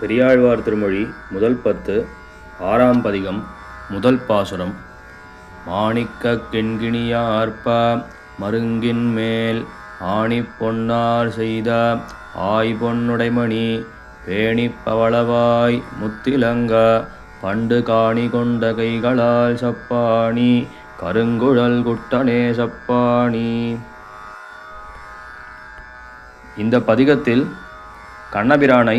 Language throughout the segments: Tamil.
பெரியாழ்வார் திருமொழி முதல் பத்து ஆறாம் பதிகம் முதல் பாசுரம். மாணிக்க கெண்கிணியார்ப்ப மருங்கின் மேல் ஆணி பொன்னார் செய்த ஆய் பொன்னுடைமணி பேணிப்பவளவாய் முத்திலங்க பண்டு காணி கொண்ட கைகளால் சப்பாணி கருங்குழல் குட்டனே சப்பாணி. இந்த பதிகத்தில் கண்ணபிரானை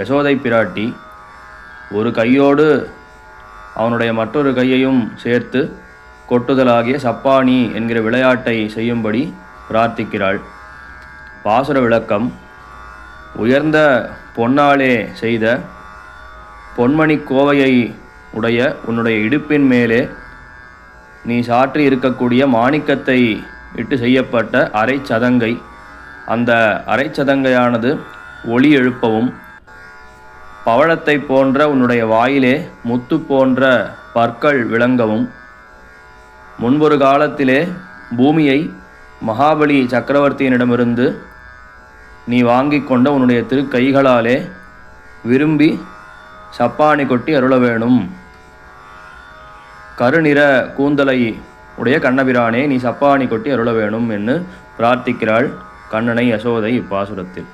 யசோதை பிராட்டி ஒரு கையோடு அவனுடைய மற்றொரு கையையும் சேர்த்து கொட்டுதலாகிய சப்பானி என்கிற விளையாட்டை செய்யும்படி பிரார்த்திக்கிறாள். பாசுர விளக்கம் உயர்ந்த பொன்னாலே செய்த பொன்மணி கோவையை உடைய உன்னுடைய இடுப்பின் மேலே நீ சாற்றி இருக்கக்கூடிய மாணிக்கத்தை இட்டு செய்யப்பட்ட அரைச்சதங்கை. அந்த அரைச்சதங்கையானது ஒளி எழுப்பவும் பவழத்தை போன்ற உன்னுடைய வாயிலே முத்து போன்ற பற்கள் விளங்கவும் முன்பொரு காலத்திலே பூமியை மகாபலி சக்கரவர்த்தியினிடமிருந்து நீ வாங்கிக் கொண்ட உன்னுடைய திருக்கைகளாலே விரும்பி சப்பானி கொட்டி அருள வேணும் கருநிற கூந்தலை உடைய கண்ணபிரானே நீ சப்பானி கொட்டி அருள வேணும் என்று பிரார்த்திக்கிறாள் கண்ணனை யசோதை இப்பாசுரத்தில்.